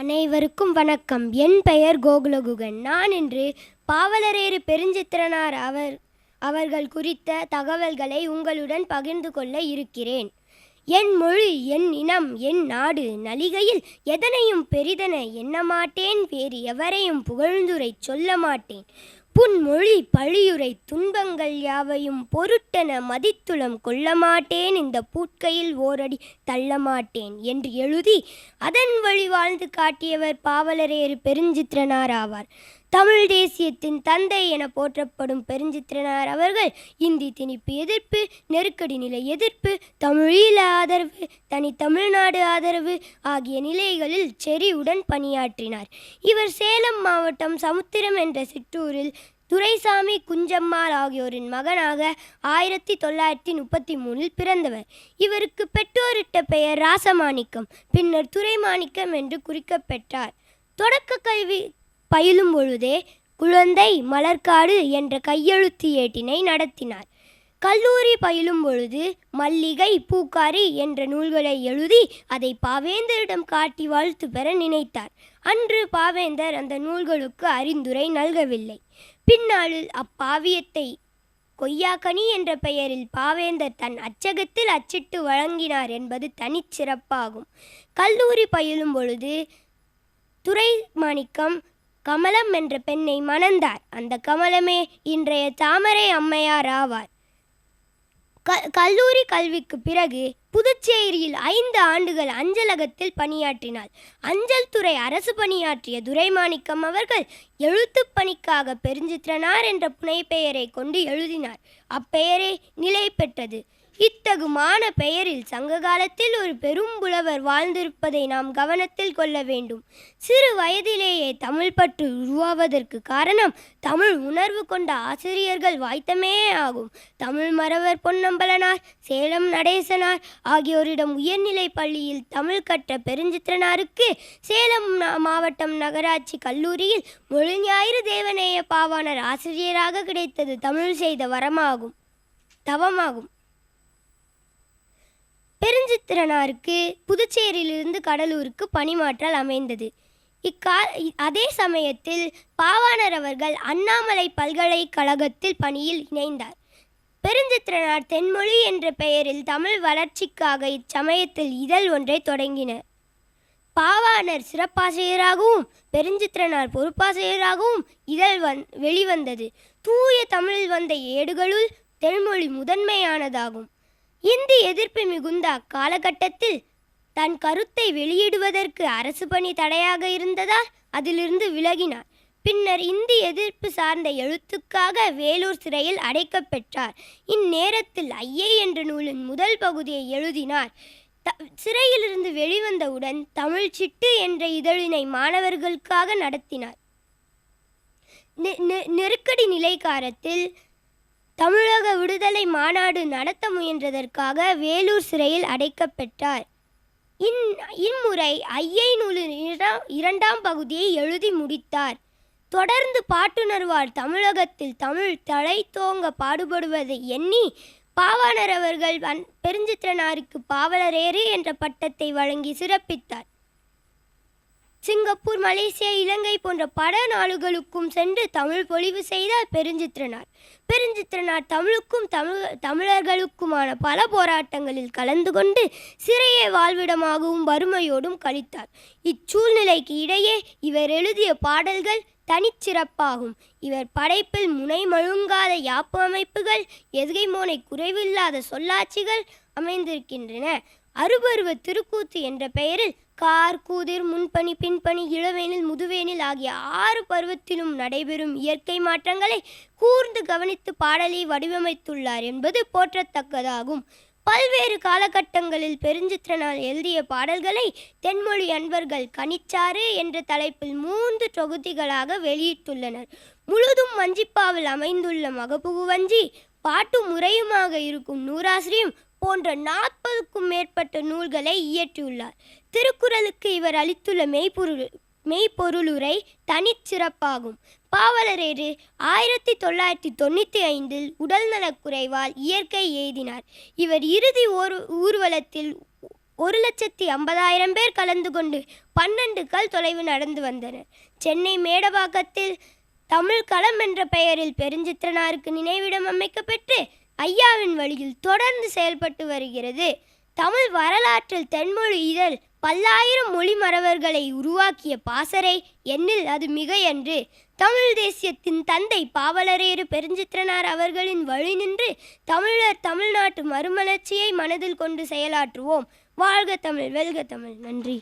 அனைவருக்கும் வணக்கம். என் பெயர் கோகுலகுகன். நான் இன்று பாவலரேறு பெருஞ்சித்திரனார் அவர் அவர்கள் குறித்த தகவல்களை உங்களுடன் பகிர்ந்து கொள்ள இருக்கிறேன். என் மொழி என் இனம் என் நாடு நலிகையில் எதனையும் பெரிதென எண்ணமாட்டேன் வேறு எவரையும் புகழ்ந்துரை சொல்ல மாட்டேன். புன்மொழி பழியுரை துன்பங்கள் யாவையும் பொருட்டென மதித்துளம் கொள்ளமாட்டேன். இந்த பூட்கையில் ஓரடி தள்ளமாட்டேன் என்று எழுதி அதன் வழி வாழ்ந்து காட்டியவர் பாவலரேறு பெருஞ்சித்திரனார் ஆவார். தமிழ் தேசியத்தின் தந்தை என போற்றப்படும் பெருஞ்சித்திரனார் அவர்கள் இந்தி திணிப்பு எதிர்ப்பு நெருக்கடி நிலை எதிர்ப்பு தமிழீழ ஆதரவு தனி தமிழ்நாடு ஆதரவு ஆகிய நிலைகளில் செறிவுடன் பணியாற்றினார். இவர் சேலம் மாவட்டம் சமுத்திரம் என்ற சிற்றூரில் துரைசாமி குஞ்சம்மாள் ஆகியோரின் மகனாக ஆயிரத்தி தொள்ளாயிரத்தி முப்பத்தி மூணில் பிறந்தவர். இவருக்கு பெற்றோரிட்ட பெயர் ராசமாணிக்கம் பின்னர் துரைமாணிக்கம் என்று குறிக்கப்பெற்றார். தொடக்க கல்வி பயிலும் பொழுதே குழந்தை மலர்காடு என்ற கையெழுத்து ஏட்டினை நடத்தினார். கல்லூரி பயிலும் பொழுது மல்லிகை பூக்காரி என்ற நூல்களை எழுதி அதை பாவேந்தரிடம் காட்டி வாழ்த்து பெற நினைத்தார். அன்று பாவேந்தர் அந்த நூல்களுக்கு அறிந்துரை நல்கவில்லை. பின்னாளில் அப்பாவியத்தை கொய்யாக்கனி என்ற பெயரில் பாவேந்தர் தன் அச்சகத்தில் அச்சிட்டு வழங்கினார் என்பது தனிச்சிறப்பாகும் கல்லூரி பயிலும் பொழுது துரைமாணிக்கம் கமலம் என்ற பெண்ணை மணந்தார். அந்த கமலமே இன்றைய தாமரை அம்மையார் ஆவார். க கல்லூரி கல்விக்கு பிறகு புதுச்சேரியில் ஐந்து ஆண்டுகள் அஞ்சலகத்தில் பணியாற்றினார். அஞ்சல் துறை அரசு பணியாற்றிய துரைமாணிக்கம் அவர்கள் எழுத்து பணிக்காக பெருஞ்சித்திரனார் என்ற புனைப்பெயரை கொண்டு எழுதினார். அப்பெயரே நிலை பெற்றது. இத்தகுமான பெயரில் சங்க காலத்தில் ஒரு பெரும் புலவர் வாழ்ந்திருப்பதை நாம் கவனத்தில் கொள்ள வேண்டும். சிறு வயதிலேயே தமிழ் பற்று உருவாவதற்கு காரணம் தமிழ் உணர்வு கொண்ட ஆசிரியர்கள் வாய்த்தமே ஆகும். தமிழ் மறவர் பொன்னம்பலனார் சேலம் நடேசனார் ஆகியோரிடம் உயர்நிலை பள்ளியில் தமிழ் கற்ற பெருஞ்சித்திரனாருக்கு சேலம் மாவட்டம் நகராட்சி கல்லூரியில் மொழிஞாயிறு தேவநேய பாவாணர் ஆசிரியராக கிடைத்தது தமிழ் செய்த வரமாகும் தவமாகும். பெருஞ்சித்திரனாருக்கு புதுச்சேரியிலிருந்து கடலூருக்கு பணிமாற்றல் அமைந்தது. இக்கா அதே சமயத்தில் பாவாணர் அவர்கள் அண்ணாமலை பல்கலைக்கழகத்தில் பணியில் இணைந்தார். பெருஞ்சித்திரனார் தென்மொழி என்ற பெயரில் தமிழ் வளர்ச்சிக்காக இச்சமயத்தில் இதழ் ஒன்றை தொடங்கினர் பாவாணர் சிறப்பாசிரியராகவும் பெருஞ்சித்திரனார் பொறுப்பாசிரியராகவும் இதழ் வந் வெளிவந்தது. தூய தமிழில் வந்த ஏடுகளுள் தென்மொழி முதன்மையானதாகும். இந்தி எதிர்ப்பு மிகுந்த அக்காலகட்டத்தில் தன் கருத்தை வெளியிடுவதற்கு அரசு பணி தடையாக இருந்ததால் அதிலிருந்து விலகினார் பின்னர் இந்தி எதிர்ப்பு சார்ந்த எழுத்துக்காக வேலூர் சிறையில் அடைக்கப்பெற்றார் இந்நேரத்தில் ஐயை என்ற நூலின் முதல் பகுதியை எழுதினார். த சிறையிலிருந்து வெளிவந்தவுடன் தமிழ் சிட்டு என்ற இதழினை மாணவர்களுக்காக நடத்தினார். நெ- நெ- நெருக்கடி நிலை காலத்தில் தமிழக விடுதலை மாநாடு நடத்த முயன்றதற்காக வேலூர் சிறையில் அடைக்கப்பெற்றார் இன் இம்முறை ஐயை நூலின் இரா- இரண்டாம் பகுதியை எழுதி முடித்தார். தொடர்ந்து பாட்டுணர்வால் தமிழகத்தில் தமிழ் தலை தோங்க பாடுபடுவதை எண்ணி பாவாணர் அவர்கள் வன் பெருஞ்சித்திரனாருக்கு பாவலரேறு என்ற பட்டத்தை வழங்கி சிறப்பித்தார். சிங்கப்பூர் மலேசியா இலங்கை போன்ற பல நாடுகளுக்கும் சென்று தமிழ் பொழிவு செய்தார் பெருஞ்சித்திரனார். பெருஞ்சித்திரனார் தமிழுக்கும் தமிழ் தமிழர்களுக்குமான பல போராட்டங்களில் கலந்து கொண்டு சிறையை வாழ்விடமாகவும் வறுமையோடும் கழித்தார். இச்சூழ்நிலைக்கு இடையே இவர் எழுதிய பாடல்கள் தனிச்சிறப்பாகும். இவர் படைப்பில் முனை மழுங்காத யாப்பு அமைப்புகள் எதுகை மோனை குறைவில்லாத சொல்லாட்சிகள் அமைந்திருக்கின்றன. அருபருவ திருக்கூத்து என்ற பெயரில் கார் கூதிர் முன்பணி பின்பணி இளவேனில் முதுவேனில் ஆகிய ஆறு பருவத்திலும் நடைபெறும் இயற்கை மாற்றங்களை கூர்ந்து கவனித்து பாடலை வடிவமைத்துள்ளார் என்பது போற்றத்தக்கதாகும். பல்வேறு காலகட்டங்களில் பெருஞ்சித்திரனால் எழுதிய பாடல்களை தென்மொழி அன்பர்கள் கனிச்சாறு என்ற தலைப்பில் மூன்று தொகுதிகளாக வெளியிட்டுள்ளனர். முழுதும் வஞ்சிப்பாவில் அமைந்துள்ள மகப்புகு வஞ்சி பாட்டு முறையுமாக இருக்கும் நூறாசிரியம் போன்ற நாற்பதுக்கும் மேற்பட்ட நூல்களை இயற்றியுள்ளார். திருக்குறளுக்கு இவர் அளித்துள்ள மெய்ப்பொருள் மெய்ப்பொருளுரை தனிச்சிறப்பாகும் பாவலரேறு ஆயிரத்தி தொள்ளாயிரத்தி தொண்ணூற்றி ஐந்தில் உடல்நலக்குறைவால் இயற்கை எய்தினார். இவர் இறுதி ஓர் ஊர்வலத்தில் ஒரு லட்சத்தி ஐம்பதாயிரம் பேர் கலந்து கொண்டு பன்னெண்டு கல் தொலைவு நடந்து வந்தனர். சென்னை மேடவாக்கத்தில் தமிழ் களம் என்ற பெயரில் பெருஞ்சித்திரனாருக்கு நினைவிடம் அமைக்கப்பெற்று ஐயாவின் வழியில் தொடர்ந்து செயல்பட்டு வருகிறது. தமிழ் வரலாற்றில் தென்மொழி இதழ் பல்லாயிரம் மொழி மறவர்களை உருவாக்கிய பாசறை எண்ணில் அது மிக என்று. தமிழ் தேசியத்தின் தந்தை பாவலரேறு பெருஞ்சித்திரனார் அவர்களின் வழி நின்று தமிழர் தமிழ்நாட்டு மறுமலர்ச்சியை மனதில் கொண்டு செயலாற்றுவோம். வாழ்க தமிழ் வெல்க தமிழ். நன்றி.